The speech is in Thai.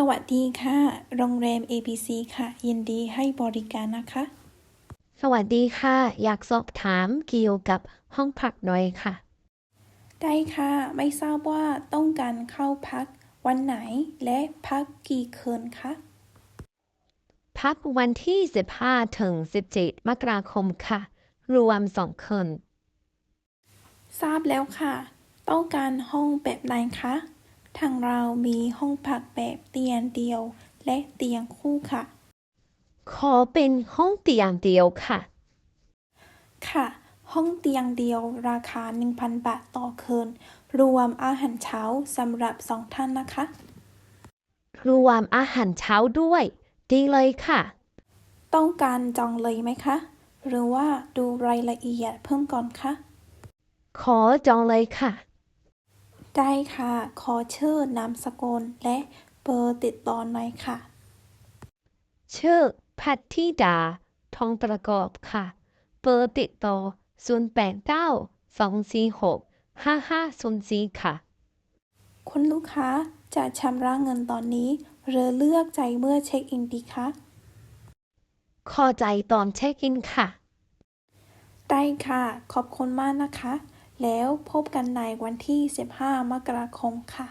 สวัสดีค่ะ โรงแรม ABC ค่ะ ยินดีให้บริการนะคะ สวัสดีค่ะ อยากสอบถามเกี่ยวกับห้องพักหน่อยค่ะ ได้ค่ะ ไม่ทราบว่าต้องการเข้าพักวันไหนและพักกี่คืนคะ พักวันที่ 15 ถึง 17 มกราคมค่ะ รวมสองคืน ทราบแล้วค่ะ ต้องการห้องแบบไหนคะ ทางเรามีห้องพักแบบเตียงเดียว และเตียงคู่ค่ะ ขอเป็นห้องเตียงเดียวค่ะ ค่ะ ห้องเตียงเดียวราคา 1,000 บาทต่อคืน รวมอาหารเช้าสำหรับสองท่านนะคะ รวมอาหารเช้าด้วย ดีเลยค่ะ ต้องการจองเลยไหมคะ หรือว่าดูรายละเอียดเพิ่มก่อนคะ ขอจองเลยค่ะ ได้ค่ะ ขอชื่อนามสกุลและเบอร์ติดต่อหน่อยค่ะ ชื่อพัทธิดา ทองประกอบค่ะ เบอร์ติดต่อ089 246 5504ค่ะ คุณลูกค้าจะชำระเงินตอนนี้ หรือเลือกใจายเมื่อเช็คอินดีคะขอใจตอนเช็คอินค่ะ ได้ค่ะ ขอบคุณมากนะคะ แล้วพบกันในวันที่ 15 มกราคมค่ะ